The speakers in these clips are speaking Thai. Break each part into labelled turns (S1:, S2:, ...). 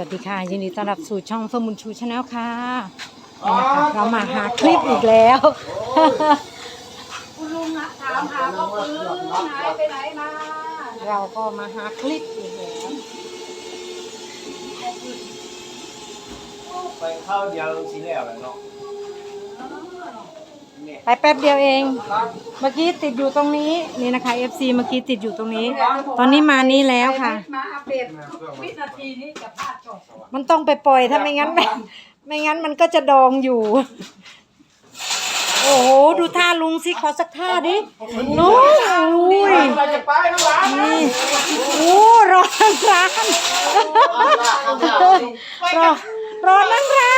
S1: วัสดีค่ะ ยินดีต้อนรับสู่ช่องเฟิร์มบุญชูชาแนลค่ะนี่นะคะเรามาหาคลิปอีกแล้ว
S2: คุณลุงนะถามหาพ่อปืนหายไปไหนมา
S1: เราก็มาหาคลิปอีกแล้ว
S3: ไปเข้าวเดียวสีแล้วแหละเนาะเนี่ย
S1: ไปแป๊บเดียวเอง เมื่อกี้ติดอยู่ตรงนี้นี่นะคะ FC เมื่อกี้ติดอยู่ตรงนี้ ตอนนี้มานี้แล้วค่ะ
S2: มาอัปเดตวินาทีนี้จะพลาดจบ
S1: มันต้องไปปล่อยถ้าไม่งั้นไม่ไม่งั้นมันก็จะดองอยู่ โอ้โหดูท่าลุงสิขอสักท่าดิลุงอุ้ย
S3: ไปจะไปน้ำร้าน
S1: นี่โอ้ร้อนทั้งร้านรอร้อนทั้งร้าน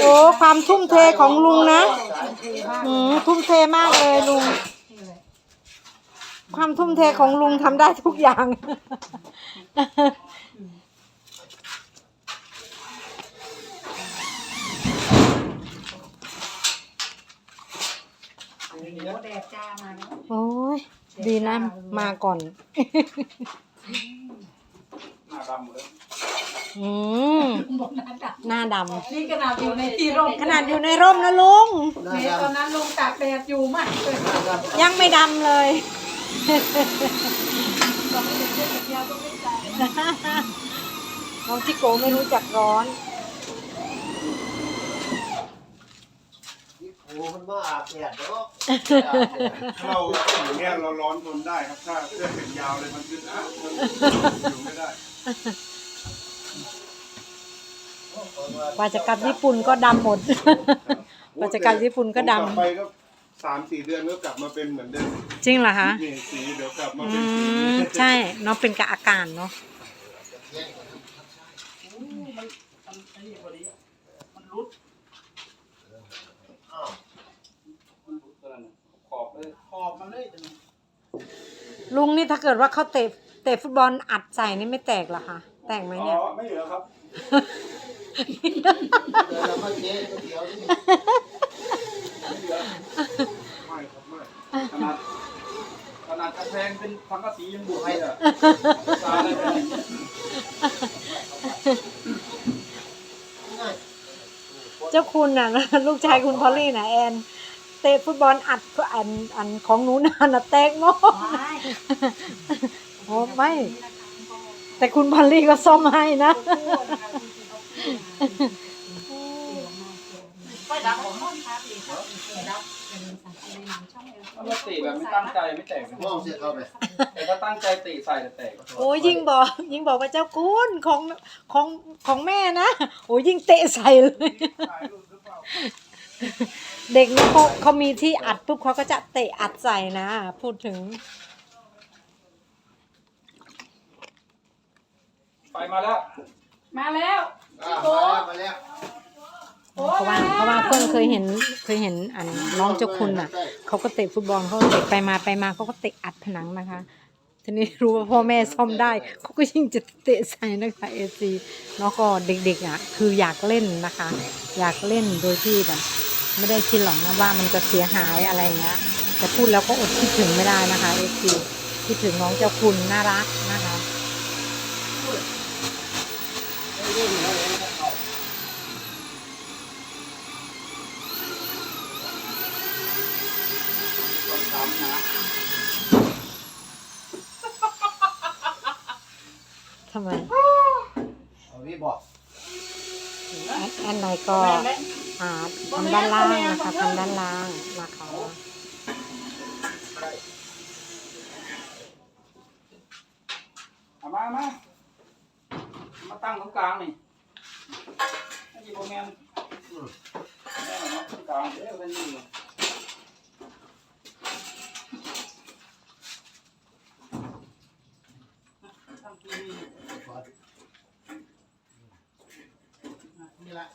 S1: โอ้ความทุ่มเทของลุงนะอืมทุ่มเทมากเลยลุง ความทุ่มเทของลุงทำได้ทุกอย่าง โอ้ยดีนะ มาก่อน
S3: หน้าดำหมดเลย
S1: อืม
S2: บอกน้ำดับ
S1: หน้าด
S2: นี่ขนาดอยู่ในที่ร่มำ
S1: ขนาดอยู่ในร่มนะลุง
S2: แม้ตอนนั้นลุงตากแดดอยู่มากเลย
S1: ยังไม่ดำเลย น้องจิโกไม่รู้จักร้อน
S3: โอ้มันมาอาบแดดเนาะ
S4: เราอย่างเงี้ยเราร้อนทนได้ครับ ถ้าเสื้อแขนยาวเลยมันขึ้นอะมันอยู่ไม่ได้
S1: กว่าจะกลับญี่ปุ่นก็ดำหมด กว่าจะกลับญี่ปุ่นก็ด
S4: ผมลับไปก็สามสี่เดือนก็กลับมาเป็นเหมือนเดิมำ
S1: จริงเหรอคะ
S4: นี่สีเดี๋ยวกลับมา
S1: อื
S4: เป็นสี
S1: มใช่เนาะเป็นกับอาการเนาะ
S3: ขอบเลยขอบมันเลยจัง
S1: ลุงนี่ถ้าเกิดว่าเขาเตะเตะฟุตบอลอัดใส่นี่ไม่แตกเหรอคะแตกไหม
S4: อ๋
S1: เนี่ย
S4: อไม่เหลือครับ
S3: ขนาดขนาดกระแพงเป็นสังกะสียังบวกให้อะเลยเจ้า
S1: คุณน่ะลูกชายคุณพอลลี่น่ะแอนเตะฟุตบอลอัดก็อันอันของหนูน่ะนะแตกหมดโอ้ไม่ แต่คุณพอลลี่ก็ซ่อมให้นะ
S2: ไปดับของน้องครับอีกครับไปดับเป็นสังเกตช่องเอล
S3: ถ้าตีแบบไม่ตั้งใจไม่แตกนะ
S5: มองเสียเข้าไป
S3: แต่ถ้าตั้งใจตีใส่จะแตก
S1: โอ้ยยิ่งบอก ยิ่งบอกว่าเจ้าคุณของของของแม่นะโอ้ยยิ่งเตะใส่เลย เด็กนี่เขาเขามีที่อัดปุ๊บเขาก็จะเตะอัดใส่นะ พูดถึง
S3: ไปมาแล้ว
S2: มาแล้ว
S5: อ่า
S2: โอ้
S5: มาแล้ว
S1: เพราะว่าเพราะว่าเพิ่งเคยเห็นเคยเห็นอันน้องเจ้าคุณอะเขาก็เตะฟุตบอลเขาเตะไปมาไปมาเขาก็เตะอัดผนังนะคะ ทีนี้รู้ว่าพ่อแม่ซ่อมได้เขาก็ยิ่งจะเตะใส่นะคะเอซีเนาะก็เด็กๆอะคืออยากเล่นนะคะ อยากเล่นโดยที่แบบไม่ได้คิดหรอกนะว่ามันจะเสียหายอะไรเงี้ยแต่พูดแล้วก็อดคิดถึงไม่ได้นะคะเอซีคิดถึงน้องเจ้าคุณน่ารักนะคะ ทำไม
S5: เอาพี่บอก
S1: อันอันไหนก็อ่าทำด้านล่างนะคะทำด้านล่างนะคะ
S3: เอามามา มาตั้งตรงกลางนี่ไอ้ที่พ่อแม่นแม่มาตรงกลางเด้อเป็นนี่
S5: นี่ละ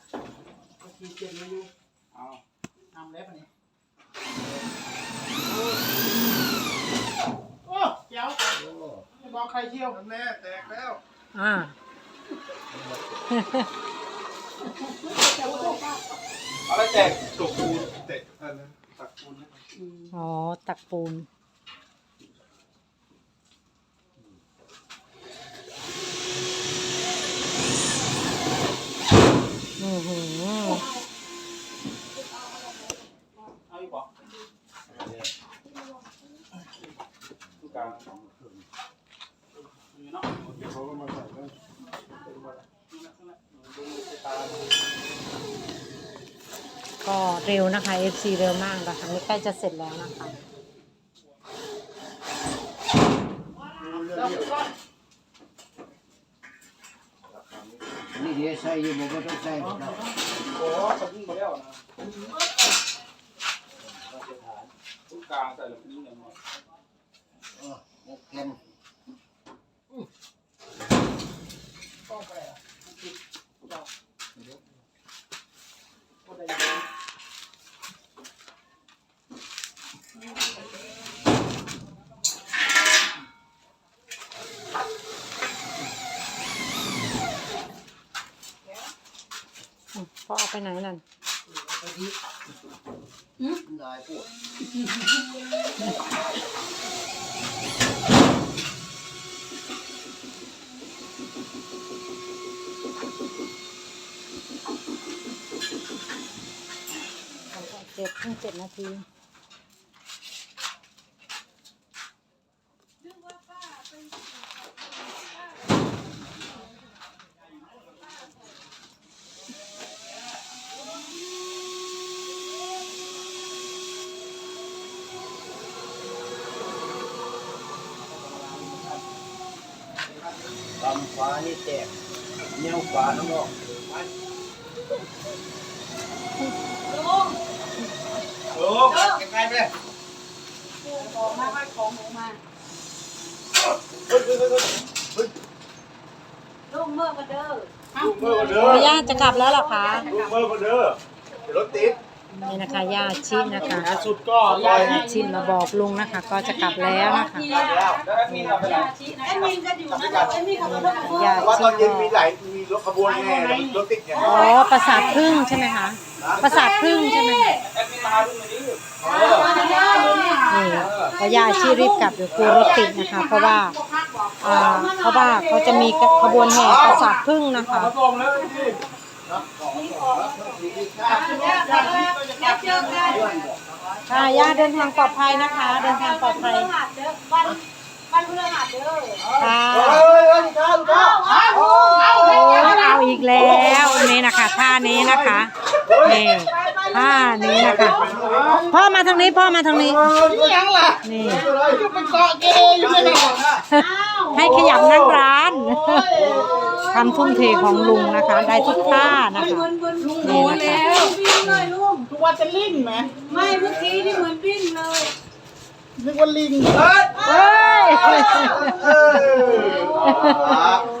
S5: ทีเจ็ดมาอยู่
S3: เอา
S5: ทำแล้วปะเนี่ยโอ้เจ้าไม่บอกใครเที่ยว
S4: แม่แตกแล้ว
S1: อ่า เอา
S3: ไล้แจก
S4: ตกปูนเตะเออนะตักปูนะ
S1: อ๋อ ตักปูน
S4: อือหือ
S1: ก็เร็วนะคะ FC เร็วมากนะคะนี่ใกล้จะเสร็จแล้วนะคะ
S5: นี่เดี๋ยวใส่อยู่มันก็ต้องใส่หมดแล้ว
S3: โอ้สะพุ่งไปแล้วนะตรงกลางใส่แล้วเป็นยังไง
S5: เออหกเข็ม
S1: อื ไปไหนนั่น
S5: ได้ปวด
S1: เจ็ดเพิ่งเจ็ดนาที
S5: ลำฟ้านี่แตกแนวฟ้าน้ำออก
S4: โอ้ใกล้ๆไป
S2: ของมาว่าของหนูมา
S4: เฮ้ยเฮ้ยเฮ้ยเฮ้ย
S2: ลูกเมื่อกันเด้อ
S4: ลูกเมื่อมาเด้
S1: อ
S4: ย่า
S1: จะกลับแล้วเหรอคะ
S4: ลูกเมื่อมาเด้อเดี๋ยวรถติด
S1: นี่นะคะย่าชินะคะ
S5: สุดก็
S1: ย่าชิมาบอกลุงนะคะ ก็จะกลับแล้วนะคะ
S3: แล้วแอดมินเอาไปไหน
S2: แอดมินก็อยู่นะแอดมินขับรถกับ
S1: ย่า
S4: ว่า
S1: ชิ
S4: ตอนเย็นมี
S1: ก็
S4: หลายมีรถขบวนไงรถติดไง
S1: อ๋อประสาทพึ่งใช่ไหมคะประสาทพึ่งใช่ไหมคะ
S3: แอดมินมาหาลุงหน่อยดิ
S1: นี่พอย่าชีรีบกลับเดี๋ยวกลัวรถติดนะคะ เพราะว่าอ่าเพราะว่าเขาจะมีขบวนแห่ประสาทพึ่งนะคะ
S3: มาส่งแล้วดิ
S2: แล้วเจอกัน
S1: ค่ะย่าเดินทางปลอดภัยนะคะ เดินทางปลอดภัย
S2: หัดเด้อวันวันพฤหัสเด้อ
S1: ค่ะ
S4: เฮ้ยเฮ้ยข้าวข้าว
S2: เอาเอา
S1: โอ้เอาอีกแล้วนี่นะคะท่านี้นะคะนี่ท่านี้นะคะพ่อมาทางนี้พ่อมาทางนี้
S5: ยังล่ะ
S1: นี่
S5: ไปเกาะเกยอยู่ไม่ได้
S1: ให้ขยับนั่งร้าน ทำทุ่มเทของลุงนะคะ ได้ทุกท่านะคะ
S2: เหมือนเหมือนลุง
S1: นี่นะคะ
S2: วิ่งเลยลุง
S5: ทุกวันจะลิ่งไหม
S2: ไม่เมื่อกี้นี่เหมือนวิ่งเลย
S5: นึกว่าลิง
S1: เฮ้ย
S4: เออ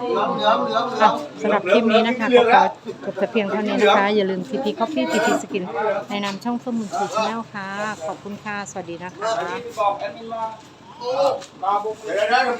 S4: เหลือเหลือมเหลือมเหลือม
S1: สำหรับคลิปนี้นะคะก็ขอจบแต่เพียงเท่านี้นะคะ อย่าลืม TP Coffee TP Skin ในนามช่องเฟิร์มมุนชูชาแนลค่ะ ขอบคุณค่ะ สวัสดีนะคะ
S3: บอกแอดมินมามาบุก
S4: เดี๋ยวเดี๋ยว